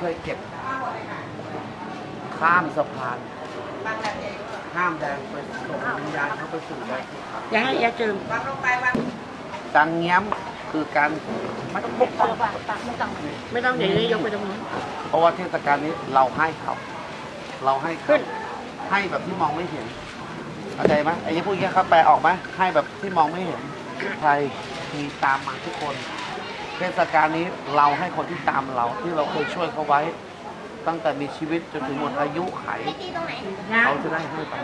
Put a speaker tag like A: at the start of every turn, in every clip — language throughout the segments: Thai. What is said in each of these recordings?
A: ที่เคยเก็บ ข้ามสะพานข้ามแดนไปส่งวิญญาณเขาไปสู่แดน
B: อย่าให้อย่าเจิม
A: การเงี้ยมคือการไม่ต้องพกของ
B: ไม่ต้องเดี๋ยวนี้ยกไปตรงนู้น
A: เพราะว่าเทศกาลนี้เราให้เขาเราให้เขาให้แบบที่มองไม่เห็นเข้าใจไหมไอ้ที่พูดแค่เขาแปลออกไหมให้แบบที่มองไม่เห็นใครมีตามมาทุกคน เทศกาลนี้เราให้คนที่ตามเราที่เราเคยช่วยเขาไว้ ตั้งแต่มีชีวิตจนถึงหมดอายุไข เขาจะได้ให้ไป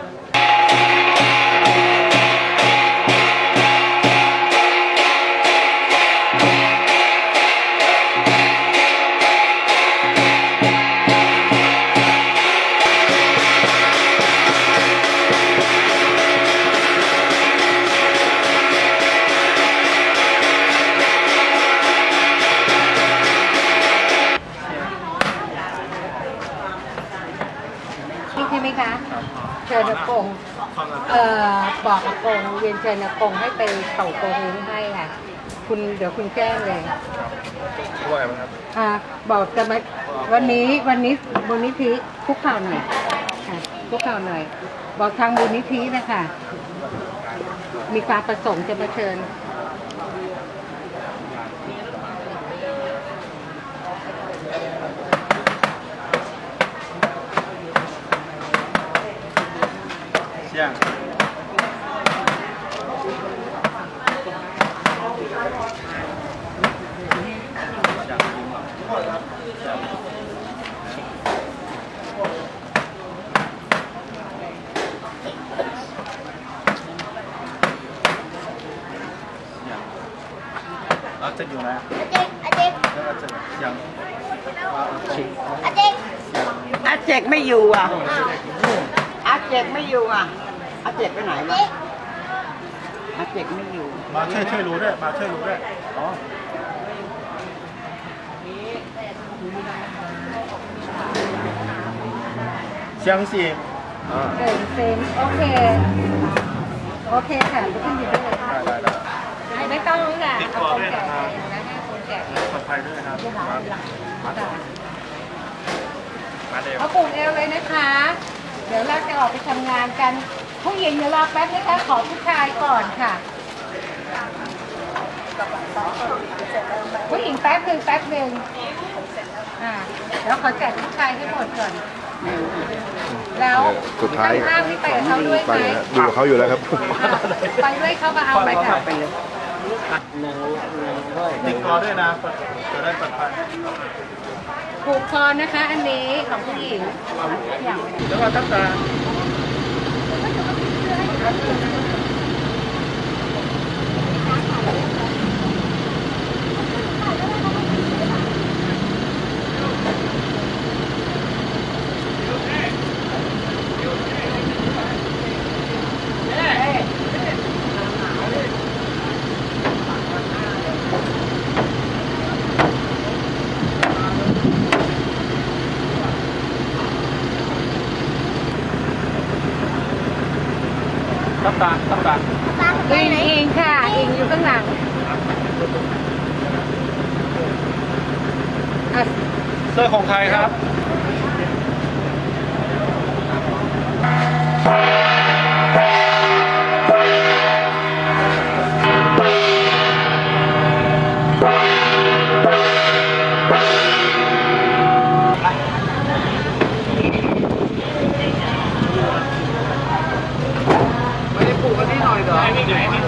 C: รียนเชิญอากงให้ไปเป่าโกงุ้งให้ค่ะ คุณเดี๋ยวคุณแจ้งเลย
D: ว่าไงบ้างครับ
C: อ่าบอกจะมาวันนี้วันนี้มูลนิธิคุกเข่าหน่อยค่ะคุกเข่าหน่อย บอกทางมูลนิธินะคะมีความประสงค์จะมาเชิญ
D: เราจะอยู่ไหนแล้วเราจะยัง
B: อาเจกไม่อยู่อะอาเจกไม่อยู่อะอาเจกไปไหนวะอาเจกไม่อยู่
D: มาช่วยช่วยรู้ด้วยมาช่วยรู้ด้วยอ๋อเชียงสีอ่า
C: เดินเซนโอเคโอเคค่ะทุกคนอยู่ด้วยเลยค่ะ
D: ได้ได้ได้
C: ไม่ต้องค่ะ
D: ติด
C: เอา
D: ต่อ
C: คน
D: ด้วย
C: แก่
D: นะครับ
C: เองนะ
D: ภัยด้วยนะครับมามาเร็ว
C: เอาปลูกเอวเลยนะคะ เดี๋ยวเราจะออกไปทำงานกันผู้หญิงเดี๋ยวรอแป๊บนะคะขอผู้ชายก่อนค่ะ ผู้หญิงแป๊บหนึ่งแป๊บหนึ่งอ่าแล้วขอแจกผู้ชายให้หมดก่อน แล้ว
E: สุดท้าย
C: ห้ามที่ไปกับเขาด้วยไห
E: ไป
C: ม
E: นะดูกับเขาอยู่แล้วครับ
C: อ่าไปด้วยเขามาเอาไปค่ะ
D: ติดต่อด้วยนะจะได้ปลอดภัย
C: ผูกคอนะคะ อันนี้ของผู้หญิงอย่าง
D: แล้วก็ตั้งแต่ตั้งตาตั้งตา
C: อิงอิงค่ะ อิงอยู่ข้างหลังอะ
D: เสื้อของใครครับ
A: ไม่ไหน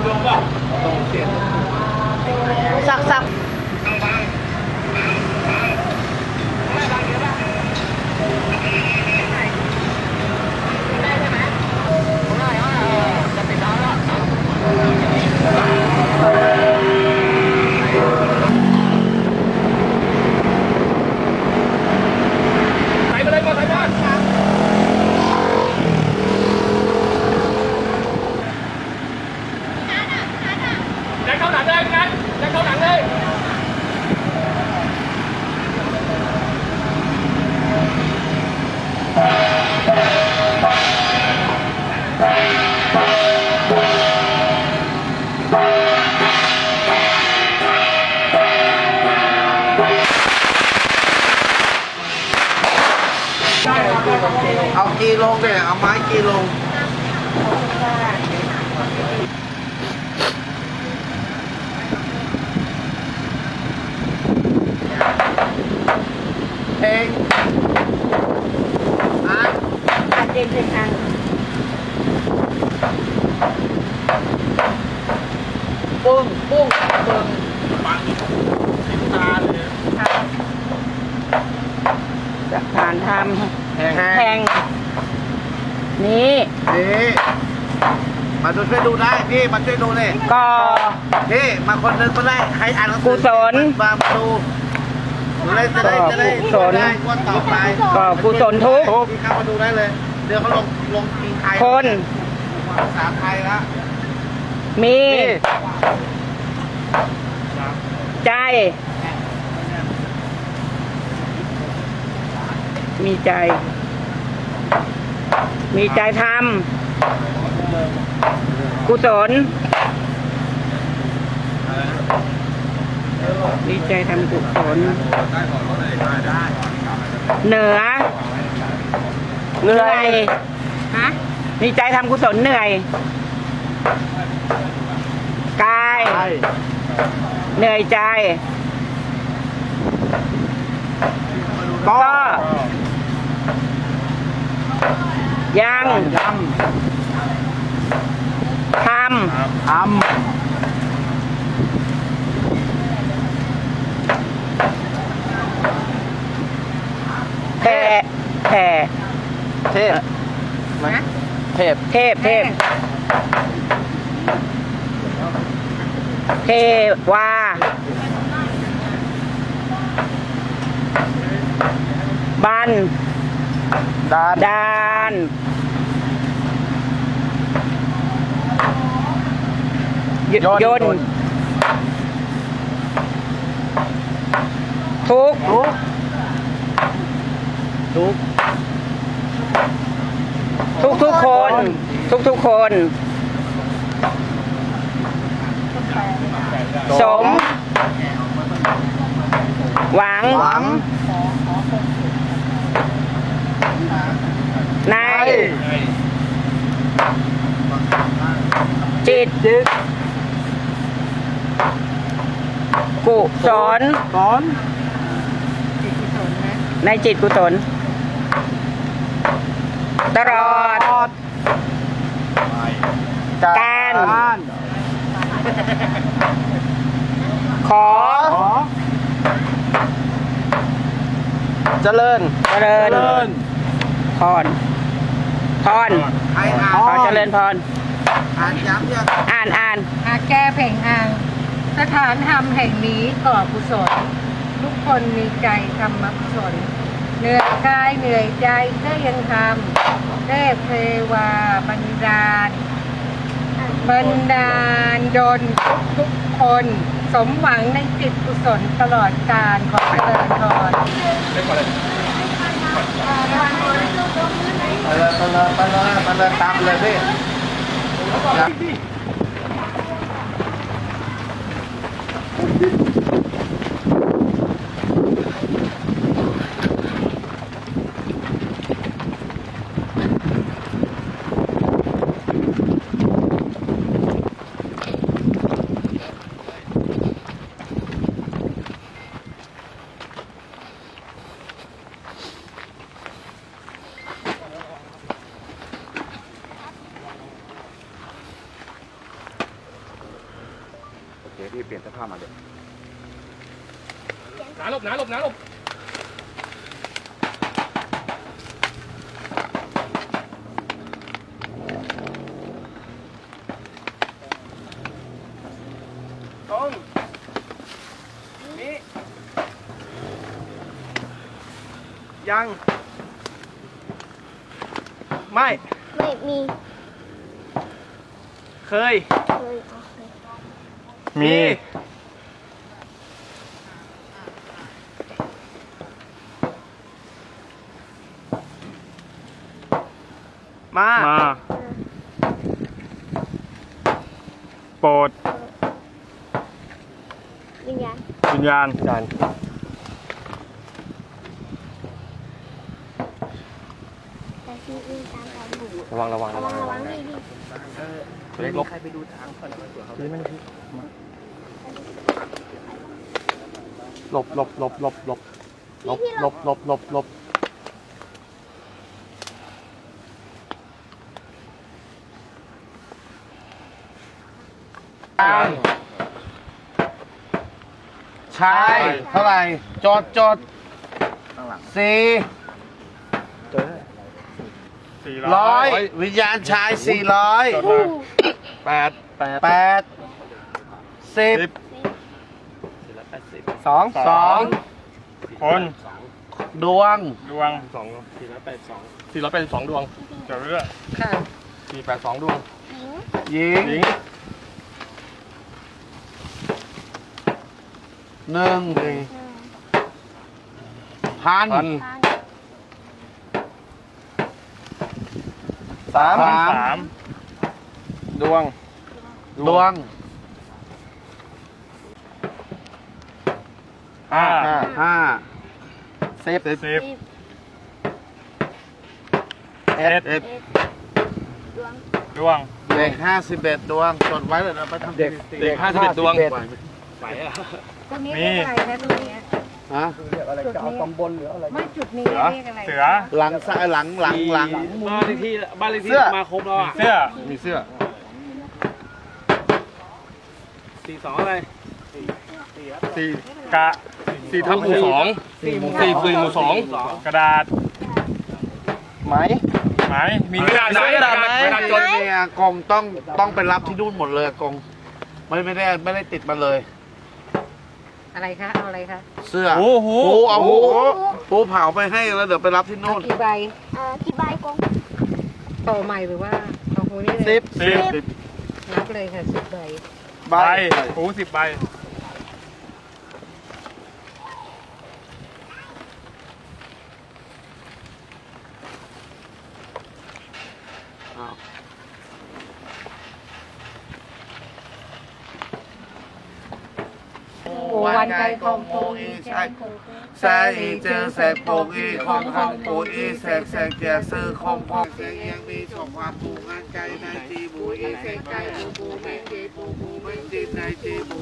A: Đang cao nặng đi. ông kia luôn kìa ông máy kia luôn เพลงอะ
C: อาเจกเป็นทาง
A: ปุ้งปุ้งเบิ่งตาเลย
B: จากฐานท
A: แทงำ
B: แทงนี้
A: นี่มาดูช่วยดูได้พี่มาช่วยดูเลย
B: กอ
A: พี่มาคนหนึงก็ได้ใครอ่านหนังสื
B: กุศล
A: มามาดู จะได้จะได้จะได้
B: กุศล
A: ได้งวดต่อไป
B: ก็กุศลทุกข์
A: พี่เข้ามาดูได้เลย เดี๋ยวเขาลงลงทีไทย
B: คน
A: ภาษาไทยละ
B: มีใจ มีใจ มีใจทำกุศล มีใจทำกุศลเหนือ เหนื่อย
C: ฮะ
B: มีใจทำกุศลเหนื่อย กาย เหนื่อยใจ ก็ ยัง
A: ย
B: ทำ
A: ทำ
B: แผ่แผ่ำ
A: เทพ
C: ฮะ
A: เทพ
B: เทพเทพเทวาบัน
A: ดาน
B: ดานหยุดยนต์ทุกข์
A: ทุกทุก
B: ทุกทุกๆคน ทุกทุกๆคน สม หวัง
A: หวัง
B: ในจิต
A: จิต
B: กุศล
A: สอน
C: จิตกุศลนะ
B: ในจิตกุศลตลอด การขอ
A: ขอเจริญ
B: เจริญ พร พร
A: ใครอ่าน
B: ขอเจริญพร
A: อ่านย้ำยัง
B: อ่านอ่าน
C: อาแก้เพ่งอ่าง สถานธรรมแห่งนี้ก่อกุศล ทุกคนมีใจทำมกุศลเหนื่อยกายเหนื่อยใจก็ยังทำเทพเทวาบันดาล บันดาลดนทุกทุกๆคน สมหวังในจิตกุศลตลอดกาลขอเจริญพร
A: ไปเลยไปเลยไปเลยไปเลยตามเลยพี่ย้ำ โอเคพี่เปลี่ยนเสื้อผ้ามาเดี๋ยว
D: หนาหลบหนาหลบหนาหลบ
A: ตรงนี่ ยัง ไม่
E: ไม่มี
A: เคย
E: เคยเอาเคย
A: มี มา
F: มาโปรด
E: วิญญาณ
F: วิญญาณ จาน
E: แต่ที่อื่นตามตามหนู
F: ระวังระวัง
E: ระ
F: ระ
E: วั
F: วั
E: ง
F: ง
E: ระวังดีดี
F: ตัวเล็กลบหลบหลบหลบหลบหลบหลบหลบหลบหลบหลบ
A: ชายเท่าไหร่จดจดสี่
F: สี่
A: ร้อยวิญญาณชายสี่ร้อย
F: แปดแปด
A: แปดสิบ
F: สอง
A: สอง
F: คน
A: ดวง
F: ดวงสองสี่ร้อยแปดสองสี่ร้อยแปดสองดวงเดี๋ยวเรื่อย
C: ค่ะ
F: สี่แปดสองดวง
E: หญิง
A: หญิง
F: หญิง
A: หนึ่ง
F: หนึ่ง
A: พัน
F: พัน
E: พัน
F: สาม
A: สาม
F: สาม ดวง
A: ดวง
F: ห้า
A: ห้า
F: สิบสิบ
E: สิบ
F: เอ็ด
A: เอ็ด
E: เอ็ดดวง
F: ดวง
A: เด็กห้าสิบเอ็ดดวง จดไว้เลยนะไปทำ
F: เด็ก เด็กห้าสิบเอ็ดดวง
C: ตร งนี้เรียกอะไรนะตรงนี้
A: ฮะ
C: จุดนี้ไม่จุดนี้
F: เสือ
C: เรียกอะไร
F: เสือ
A: หลังซ้ายหลังหลังหลัง
D: บ้านเลขที่บ้านเลขที่
A: เสื้อ
D: มาครบแล้วอะ
F: เสื้อ
A: มีเสื้อ
D: สี่สองอะไร
F: สี่กะสี่ทับหมู่สองสี่หมู่สี่หมู่สองกระดาษ
A: ไหม
F: ไหมมีกระดาษไหม
A: กระดาษไหม
F: กระดาษ
A: จนเนี่ยกงต้องต้องไปรับที่นู่นหมดเลยกงไม่ไม่ได้ไม่ได้ติดมาเลย
C: อะไรคะ เอาอะไรคะ
A: เสื้อ
F: โอ้โห
A: ปูเอาหูปูเผาไปให้แล้วเดี๋ยวไปรับที่
C: เอา
A: นู่น
C: กี่ใบ
E: เอ่อกี่ใบกง
C: ต่อใหม่หรือว่าเอาหูนี่เลย
A: สิบ
F: สิบ
C: นับเลยค่ะสิบใบ
F: ใบโอ้สิบใบ
A: 塞贡布依塞塞里遮塞布依空空布依塞塞杰斯空空塞ยังมีสองความปูงานใจในจีบูอีเซไกบูบูเม
F: จี
A: บูบูเมจีในจีบู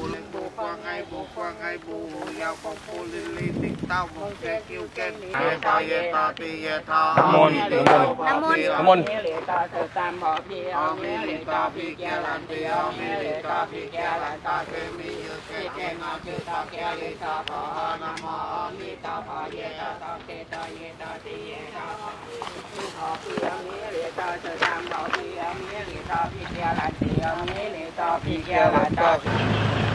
A: ngay bộ qua ngay bộ giao con cô linh linh tinh tao một xe kêu ken ye ta ye ta ti ye ta môn môn môn Thank you.